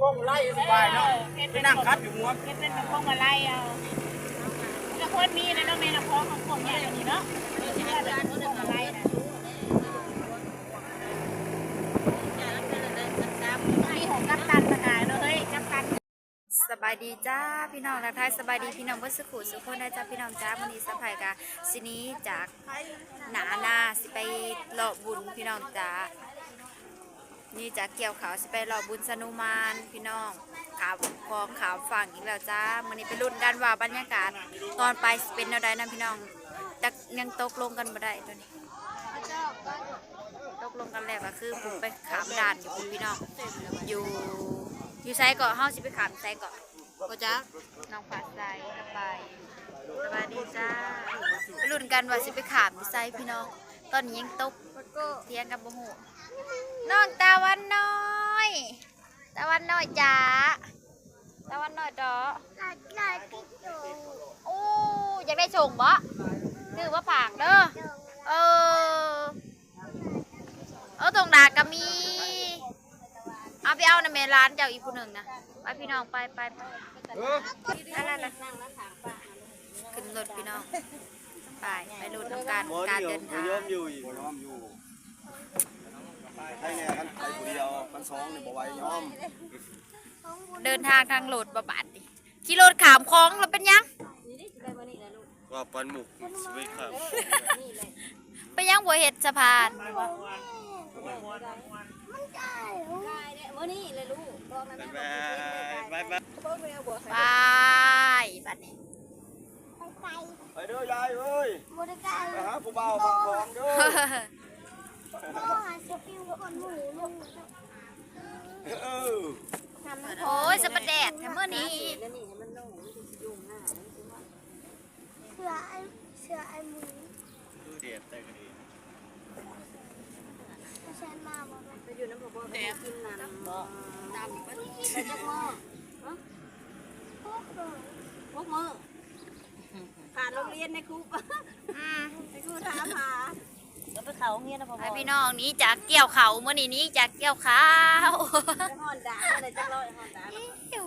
พวกไล่สบายเนาะไปนั่งคัดอยู่หัวเฮ็ดเป็นแบบพวกมาไล่เอาแล้วคนมีนะเนาะแม่ละพ้องของพวกเนี่ยอย่างนี้เนาะเฮ็ดเป็นพวกมาไล่นะมีของกัปตันมาขายเนาะเฮ้ยกัปตันสบายดีจ้าพี่น้องทักทายสบายดีพี่น้องเมื่อสักครู่สุขคนได้จ้าพี่น้องจ้าวันนี้สะพายกะสิหนี้จากหนาหนาสิไปหลอกบุญพี่น้องจ้า นี่จากเกี่ยวขาวสิไปหลอบุญสนุมานพี่น้องขาวคองขาวฝั่งอีกแล้วจ้าวันนี้ไปรุ่นกันว่าบรรยากาศตอนไปเป็นแนวใดนะพี่น้องแต่ยังตกลงกันบ่ได้ตัวนี้ตกลงกันแล้วก็คือผมไปขามด่านอยู่พี่น้องอยู่อยู่ไซเกาะเฮาสิไปขามไซเกาะก็จ้าน้องฟ้าไซก็ไปสวัสดีจ้าไปลุ้นกันว่าสิไปขามอยู่ไซพี่น้องตอนนี้ยังตก เทียงกับบ่ฮู้น้องตาวันน้อย ตาวันน้อยจ้าตาวันน้อยดอโอ้อยากได้ส่งบ่คือว่าผากเด้อ เออ เออตรงดากก็มี เอาไปเอาในเมร้านเจ้าอีกผู้หนึ่งนะ ไปพี่น้องไปไปไปเออนั่นน่ะขึ้นรถพี่น้อง ไปไปรุ่นน้ำการการเดินทาง ยอมอยู่อีกยอมอยู่ให้แน่กันไปผู้ เดียวกันสองนี่บ่ไหวยอมเดินทางทางโหลดบาบาดดิขี่รถขามคลองแล้วเป็นยังว่าปันหมุกสวิตครับไปยังบัวเห็ดสะพานไปไปไปไปบัดนี้ไปเด้อยายเอ้ยไปหาผู้บ่าวฟังของเด้อเออ โอ้ยสะปะแดดแต่เมื่อนี้เสือไอเสือไอหมูคือเด็ดแต่ก็ดีไม่ใช่มาบอกว่าแต่กินน้ำบ่ตามอีกว่าแต่จักหม้อพวกเออพวกมือขาดโรงเรียนในครู อืม ในครูถามหาก็ไป เขาโรงเรียนนะพ่อไปพี่น้องหนี้จากเกี่ยวเขาเมื่อนี้หนี้จากเกี่ยวข้าวไปฮอนดาอะไรจักร้อยฮอนดา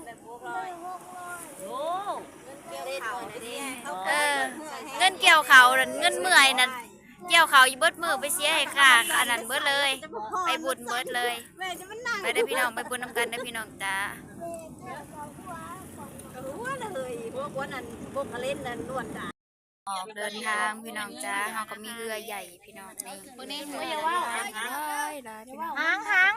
แบบพวกร้อยพวกลอยโอ้เงินเกี่ยวเขาเด้เขาเออเงินเกี่ยวเขานั่นเงินเมื่อยนั่นเกี่ยวเขาอีเบิดมือไปเสียให้ค่ะอันนั้นเบิดเลย ไปบุญเบิดเลยแม่จะมันนั่งไปได้อพี่น้องไปบุญน้ำกันได้อพี่น้องจ้าเด็กเราหัวของหัวเลยพวกวันนั้นพวกเล่นนั่นนวดดา ออกเดินทางพี่น้องจ้าเขาก็มีเรือใหญ่พี่น้องนี่พวกนี้เรือว่าได้ได้พี่น้องหางหาง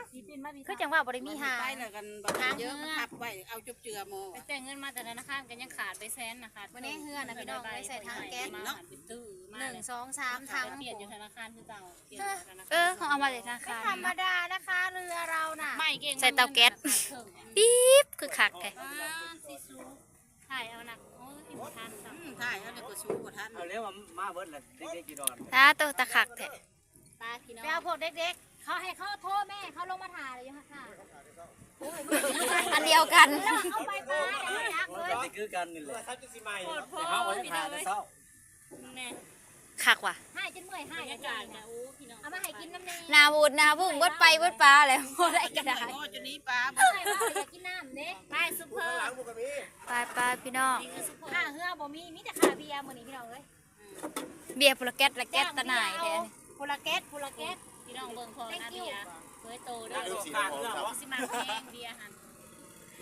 คือจังว่าบริมีหางไปเลยกันบางเยอะมันทับไว้เอาจุบเจือโมไปแต่งเงินมาแต่ธนาคารกันยังขาดไปแสนนะขาดวันนี้เฮือนะพี่น้องได้ใส่ทางแก๊สเนาะตื้อมาหนึ่งสองสามทางเปลี่ยนอยู่ธนาคารคือเก่าเปลี่ยนธนาเอคารอของเอามาจากธนาคารธรรมดานะคะเรือเราน่ะไม่เก่งใส่เตาแก๊สปี๊บคือคักแท้ซีซูถ่ายเอาหนักโอ้ยอิ่ม ทานจังใช่เอาเด็กก็ชูกว่าท่านเอาเรียกว่ามาเบิดละเด็กๆกี่ดอนตาตัวตะคักแท้ตาพี่น้องไปเอาพวกเด็กๆ เขาให้เขาโทษแม่เขาลงมาถ่ายเลยยังค่ะอันเดียวกันเอาไปไปเอายักเลยนี่คือกันนี่แหละเขาจะสิใหม่แต่เขาไว้ถ่ายแต่เช้าแม่คักว่ะให้จนเมื่อยให้อาจารย์นะโอ้พี่น้องเอามาให้กินน้ำแดงนาบูดนาบุ้งเบดไปเบดปลาแล้วบ่ได้กระดาษโอ้จุนี้ปลาไม่ว่าอยากกินน้ำเด้ไปซุปเปอร์ ไปไปพี่น้องข้าเฮือบ่มีมีแต่ข้าเบียร์มื้อนี้พี่น้องเอ้ยเบียร์พลแก๊สละแก๊สตะหน่ายแท้โพลาแก๊สโพลาแก๊สพี่น้องเบิ่งพอนะเบียร์เฮ้ยโตเด้อสิมาแพงเบียร์หั่น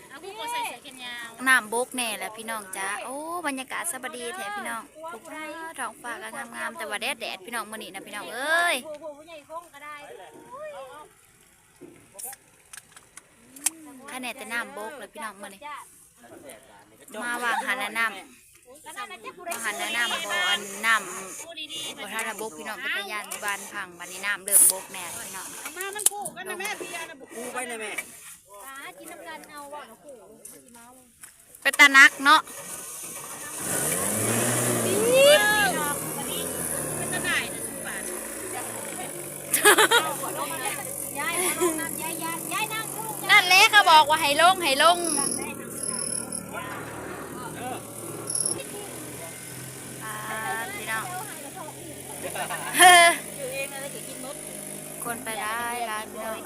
เอาผู้บ่ใส่เสื้อแขนยาวน้ำบกแน่แหละพี่น้องจ้าโอ้บรรยากาศสบดีแท้พี่น้องทุกท่าท้องฟ้าก็งามๆแต่ว่าแดดแดดพี่น้องมื้อนี้นะพี่น้องเอ้ยผู้ผู้ใหญ่คงก็ได้แค่แน่แต่น้ำบกเลยพี่น้องมื้อนี้ มาวางหันน้ำก็น่าจะผู้ใดวางหันน้ำบ่อันน้ำบ่ทันได้บกพี่น้องเป็นตะยานบ้านพังบัดนี้น้ำเริ่มบกแน่พี่น้องเอามามันคู่กันนะแม่พี่ยานะบุกกูไปเลยแม่ตากินน้ำกันเอาว่าโอ้โหเมาเป็นตานักเนาะมันจะได้นะสุปายายมาลงน้ำยายยายยายนั่งลูกนั่นแหละเขาบอกว่าให้ลงให้ลง เฮ้อคนไปได้ร้านพี่น้อง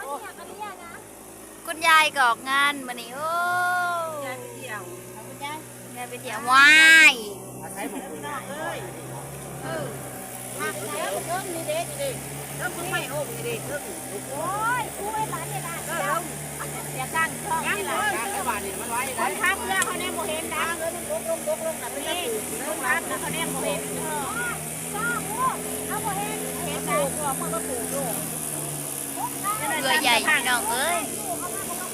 คุณยายกออกงานมานี่โอ้ยายไปเที่ยวคุณยายยายไปเที่ยวว้ายอาศัยผมคุณเอ้ยเออหักแล้วเพิ่มนี่เด็กนี่เพิ่มไม่โอ้นี่เด็กเพิ่มโอ้ยกูไอ้หลานเนี่ยนะเจ้าอย่าตั้งช่องยังนี่เลล่ะยการให้บ้านนี่มันไว้คได้นทักเรื่องเขาเนี่ยโมเห็นนะเงินลงลงลงลงนะเป็นนี่คนทักนะเขาเนี่ยโมเห็นเออ เรือใหญ่พี่น้องเอ้ย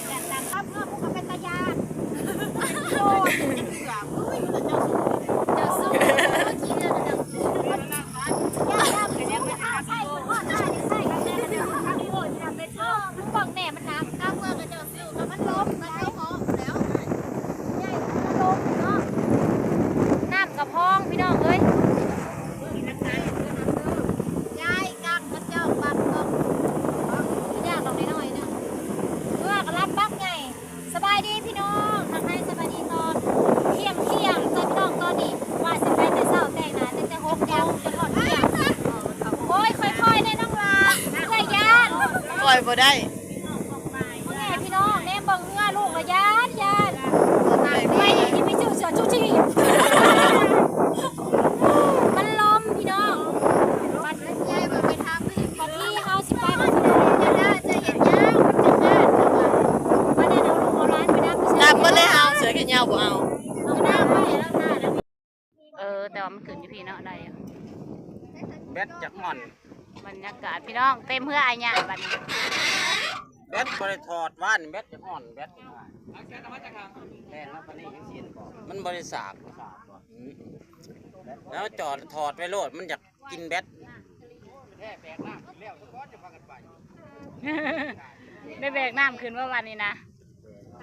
อย่างนั้นครับเพื่อพวกเขาเป็นตายานโอ้ยเสือเฮ้ยเจ้าสู้ เจ้าสู้เมื่อกี้เนี่ยเจ้าสู้ย่าย่าไปแล้วไปหาใส่พ่อได้ใส่กันแน่กันเดี๋ยวทำโอนทำเป็นเออมันบอกแม่มันนักก้าวเมื่อกันเจ้าสู้กับมันล้มมันเจ้าของแล้วใหญ่มันล้มเนาะ น้ำกระพองพี่น้องเอ้ย ยายกังพระเจ้าบักก็ยากตรงนี้หน่อยนึงเพื่อกรับบักไงสบายดีพี่น้องทางในสบายดีตอนเที่ยงเที่ยงตอนพี่น้องตอนนี้ว่าสิไปแต่เช้าแต่งหน้าตั้งแต่หกโมงจนหอดเที่ยงโอ้ยค่อยๆได้น้องลาเพื่อยาน ปล่ อยบ่ได้เมื่อไงพี่น้องเน่บังเมื่อลูกละยานยานไม่ที่ไม่ชื่อเสือจุจีมันลมพี่น้องมันยายบอกไปทำให้พอพี่เฮาสิไปมันจะได้จะเห็นยาวมันจะขาดมันได้เอาลูกเอาร้านไปนับดับบ่เลยเอาเสือแขนยาวบ่เอาเอาหน้าไปแล้วหน้าเออแต่ว่ามันขึ้นอยู่พี่เนาะได้อยู่แบตจากห่อน บรรยากาศพี่น้องเต็มเพื่ออายะบัดนี้แบตบริถอดว่านแบตจากห่อนแบตแล่นแล้วปานนี้ยังเสียนก่อนมันบริสากอืมแล้วจอดถอดไว้โลดมันอยากกินแบตได้แบกน้ำขึ้นว่าวันนี้นะ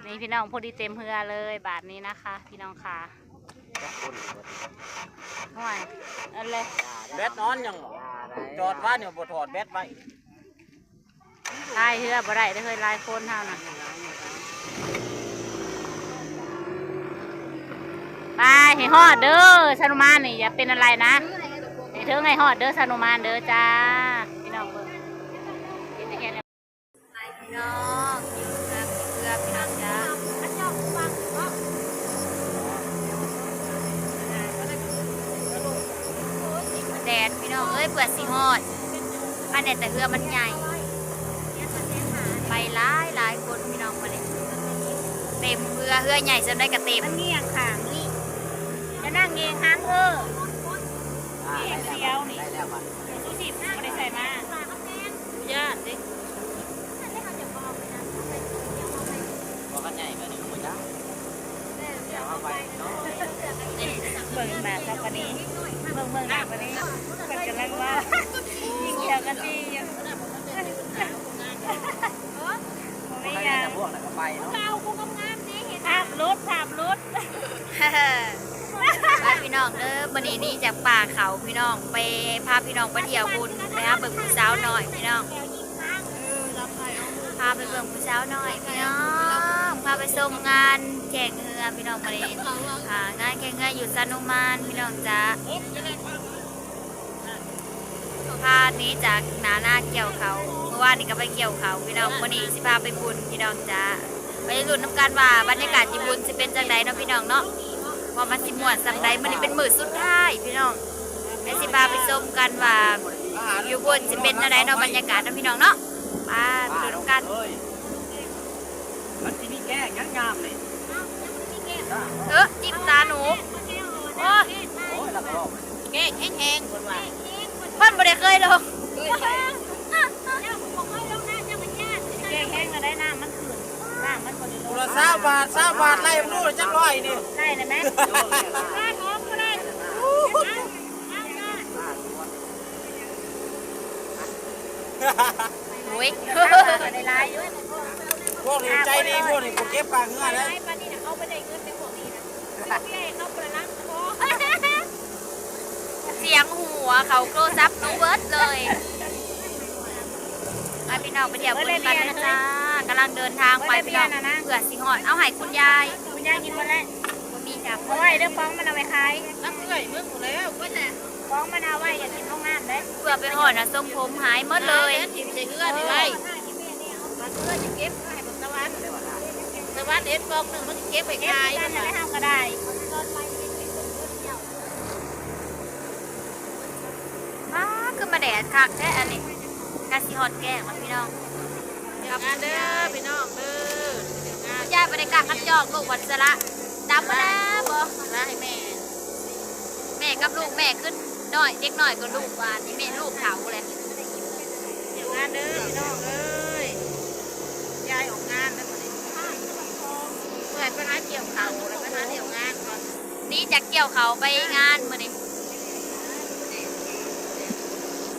นี่พี่น้องพอดีเต็มเพื่อเลยบาทนี้นะคะ พี่น้องค่ะห่วยเอะไรแบตนอนยัง จอดว่านเนี่ยบ่ถอดแบตไว้ลายเพื่อบ่ได้ได้เคยลายคนเท่านะไปให้ฮอดเด้อชานุมานนี่อย่าเป็นอะไรนะให้เธอให้ฮอดเด้อชานุมานเด้อจ้าพี่น้องเบิ่งเห็นแต่แค่นี้ไปพี่น้องกินเกลือกินเกลือพี่น้องจ้า แดดพี่น้องเอ้ยเปื่อสีฮอดอันแดดแต่เรือมันใหญ่ ไปหลายหลายคนพี่น้องมาเลยเต็มเรือเรือใหญ่จนได้กระเต็มมันเงียงขางนี่จะนั่งเงียงหางเออเงียงเดียวนี่ ได้แล้วมัน ดูสิบไม่ได้ใส่มา ญาติดิ บ่กันใหญ่ก็นี่บ่จ้าเดี๋ยวเอาไปเนาะ เบิ่งแบบสักวันนี้เบิ่งเบิ่งแบบวันนี้มันกำลังว่ายิงเกียวกันดีอยู่ไม่ยากแต่พวกนั้นก็ไปเนาะเอากูกำงามนี่เห็นภาพรุดภาพรุดไปพี่น้องเด้อวันนี้นี้จากป่าเขาพี่น้องไปพาพี่น้องไปเที่ยวบุญไปหาเบิ่งผู้สาวหน่อยพี่น้องแถวยิงข้างพาไปเบิ่งผู้สาวหน่อยพี่น้องพาไปชมงานแข่งเรือพี่น้องมาเลยอ่างานแข่งเรือยู่สนุมานพี่น้องจ้าพานี้จากหนาหน้าเกี่ยวเขาเมื่อวานนี้ก็ไปเกี่ยวเขาพี่น้องวันนี้สิพาไปบุญพี่น้องจ้าไปลุ้นน้ำกันว่าบรรยากาศที่บุญจะเป็นจังไดเนาะพี่น้องเนาะว่ามันสิมวนสังใดมันนี่เป็นมือสุดท้ายพี่น้องไปสิพาไปชมกันว่าอยู่บุญจะเป็นจังไดเนาะบรรยากาศเนาะพี่น้องเนาะมาไปลุ้นกันเอ้ยมันสิมีแก้งงามๆนี่ เออจิ้มตาหนูโอ้ยโอ้ยแล้วก็แก้แห้งๆคนว่าเพิ่นบ่ได้เคยลงแกงแห้งมาได้น้ำมันขืนน้ำมันคนนี้กุละสามบาทสามบาทไล่มันรู้จักร้อยนี่ได้เลยไหมได้ของก็ได้โอ้ยได้ลายด้วยพวกนี้ใจดีพวกนี้กูเก็บปากเงื่อนแล้ว ไอ้ปานี่เขาไม่ได้เงินในพวกนี้นะพี่เขาประลักคอ เสียงหั วเขาโครซับหนูเบิร์ดเลยไปพี่น้องไปเที่ยวบุญกันนะจ้ากำลังเดินทางไปพี่น้องเผื่อสิงหอดเอาให้คุณยาย คุณยายกินมาแล้วบ่มีจับเอาไว้เรื่องฟ้องมันเอาไว้ขายน้ำเอื่อยมึงกูแล้วก็แต่ฟ้องมันเอาไว้อย่ากินห้องน้ำเด้เผื่อไปหอดนะทรงผมหายหมดเลยถิ่มใจเอื้อนี่ไรมันเอื้อจะเก็บให้บักตะวันวัสดิ์เอ็ดบอกหนึ่งมันเก็บไปเก็บขายกัมันนจะน่ะได้ทำก็ได้ อ้าคือมา แดดคักแท้อันนี้กาสิฮอดแก้งมาพี่น้องเดี๋ยวงานเด้อพี่น้องเด้อเดี๋ยวงานยายไปในกลางกันจอกลูกวันสละดำมาแล้วบ่มาให้แม่ แม่กับลูกแม่ขึ้นน้อยเด็กน้อยก็ลูกบานนี่แม่ลูกเขาเลยเดี๋ยวงานเด้อพี่น้องเอ้ยยายออกงานแล้วบ่ได้เพื่อนไปหาเกี่ยวเขาแล้วไปหาเดี๋ยวงานก่อนนี่จะเกี่ยวเขาไปงานมื้อนี้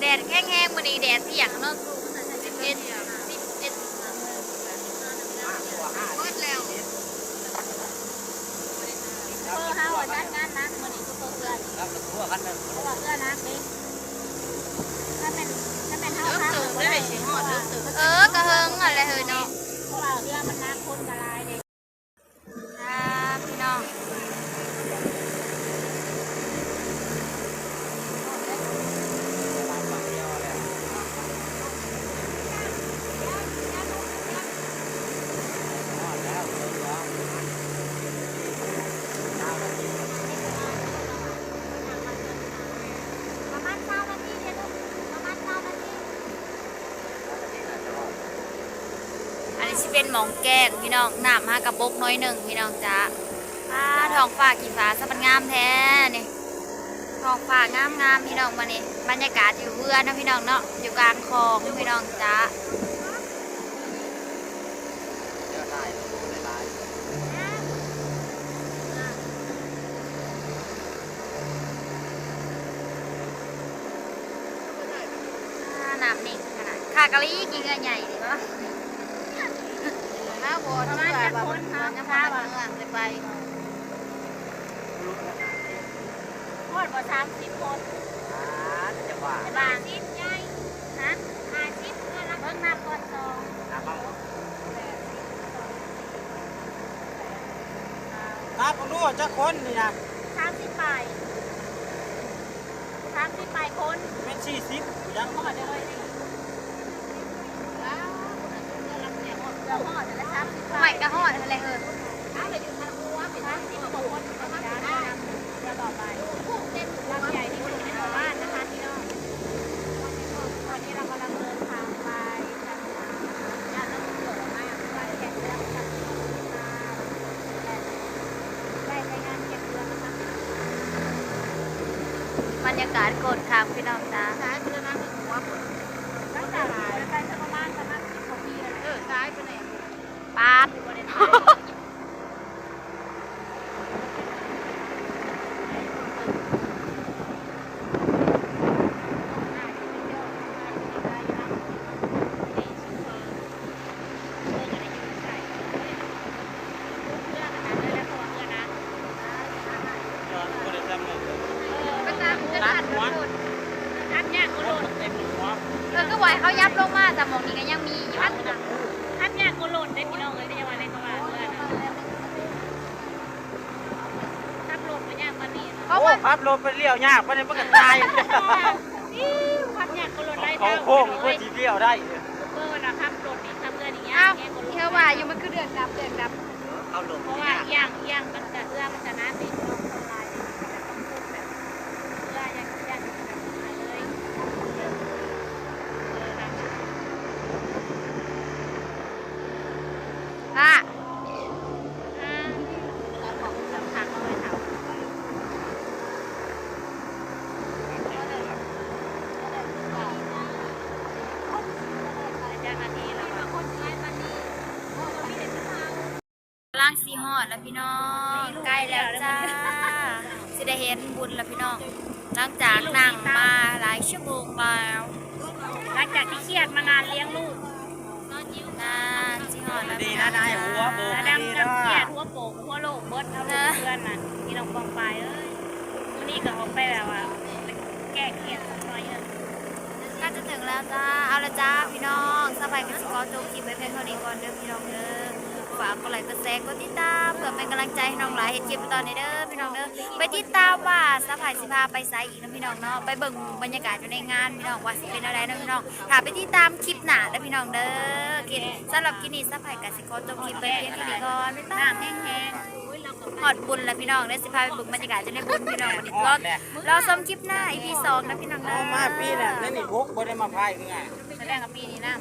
แดแห้งๆมื้อนี้แดดเปรี้ยงเนาะครูสิบเอ็ดสิบเอ็ดหมดแล้วเพื่อเฮาอะจัดงานนักมื้อนี้คือเพื่อนรับทั่วกันเลยเพราะว่าเพื่อนนักนี่ถ้าเป็นถ้าเป็นเฮาเริ่มทำตื่นก็ได้ได้สิหอดเออกระเฮงอะไรเฮ้ยเนาะเพราะว่าเรื่อมันนักคนกระลายเด้ครับพี่น้อง ประมาณ20นาทีเด้อลูกประมาณ20นาที อั นี้สิเป็นหมองแกงพี่น้องน้ำมากระบกน้อยหนึ่งพี่น้องจ้าฟ้าทองฟ้ากี่ฟ้าสะบันงามแท้นี่ทองฟ้างามงามพี่น้องมานี่บรรยากาศอยู่เรือนะพี่น้องเนาะอยู่กลางคลองพี่น้องจ้าได้ได้หลายอ่าน้ำนิ่งขนาดขากะลีกินเงยใหญ่ดีปะ ข้าวโพดเมื่อแบบว่ามันจะพาเมืองเลยไปโคตรบ่30คนอ่าจะว่าบาทสิบใหญ่ฮะ50เพื่อนะเบิ่งนับก่อนสองน้ำมันน้ำผมรู้ว่าจะคนนี่นะ30ปลาย30ปลายคนเป็นสี่สิบยังหอดได้เลยนี่ว้าว เราหอดแต่ละ30ปใหม่ลายกระหอดอะไรเออเอาไปอยู่ทางหัวไปทางที่ตัวคนประมาณนี้จะต่อไปผู้เต้นลำใหญ่ที่สุดในหมู่บ้านนะคะพี่น้องตอนนี้เรากำลังเดินทางไปทางย่านน้ำโขงมากไปแข่งเรือกับได้ไปงานแข่งเรือนะคะบรรยกาศโกดคักพี่น้องจ้าซ้ายไปวนะหัวตั้งแต่ ปาดจอดบริษัทหนึ่งไปตามกระดาษหัวทัดเนี่ยกุหลาบเต็มหัวเออก็ไหวเขายับลงมาแต่หมองนี้ก็ยังมีอยู่ ได้พี่น้องเลยได้ยังไงในตลาดเลยทัดลมไปย่างมันนี่เพราะโอ้ว่าพับรถไปเลี้ยวยากไปเนี่ยมันก็ตายทัดเนี่ยกุหลาบได้เขาโค้งเพื่อทีเลี้ยวได้เมื่อวันขับรถนี่ทำเงินอย่างเงี้ยอ้าวเธอว่าอยู่มันคือเดือนดับเดือนดับเอาลงเพราะว่าย่างย่างมันจะเอื้อมันจะน้ำติดลงทำลายแบบเอื้อย่างย่างแบบมาเลยเออนะ อะ อ่าเอาของสำคัญมาไว้ถามเจ้าหน้าที่แล้วก็คนใช้มันนี่โอ้มีแต่เช้า ล่างสีหอดแล้วพี่น้องใกล้แล้วจ้าสิได้เห็นบุญแล้วพี่น้องหลังจากนั่งมาหลายชั่วโมงแล้วหลังจากที่เครียดมานานเลี้ยงลูกน่าสีหอดแล้วดีนะนายหัวโบกแล้วดีดำนะดำเครียดหัวโป่งหัวโลกเบิดเอาลูกเพื่อนน่ะที่เราปองไปเอ้ยวันนี้ก็ออกไปแบบว่าแก้เครียดสักหน่อยเถอะใก็จะถึงแล้วจ้าเอาละจ้าพี่น้องสบายกันสิกอจบคลิปไว้เพียงเท่านี้ก่อนเด้อพี่น้องเด้อข ฝากกดไลค์กดแชร์กดติดตามเพื่อเป็นกำลังใจให้น้องหลายเห็นคลิปตอนนี้เด้อพี่น้องเด้อไปติดตามว่าสะพายสิพาไปไซอีกนะพี่น้องเนาะไปเบิ่งบรรยากาศอยู่ในงานพี่น้องว่าสิเป็นอะไรนะพี่น้องถ้าไปติดตามคลิปหน้าเด้อพี่น้องเด้อกินสำหรับคลิปนี้สะพายกสิกรจบคลิปไปเพียงเท่านี้ก่อนบ๊ายบายแห้งๆหอดบุญแล้วพี่น้องเด้อสิพาไปเบิ่งบรรยากาศอยู่ในบุญพี่น้องวันนี้รอรอชมคลิปหน้า EP สองนะพี่น้องเด้เอาอมาปีน่ะนี่นี่พกบ่ได้มาพายคือไงแสดงกับปีนี้นะ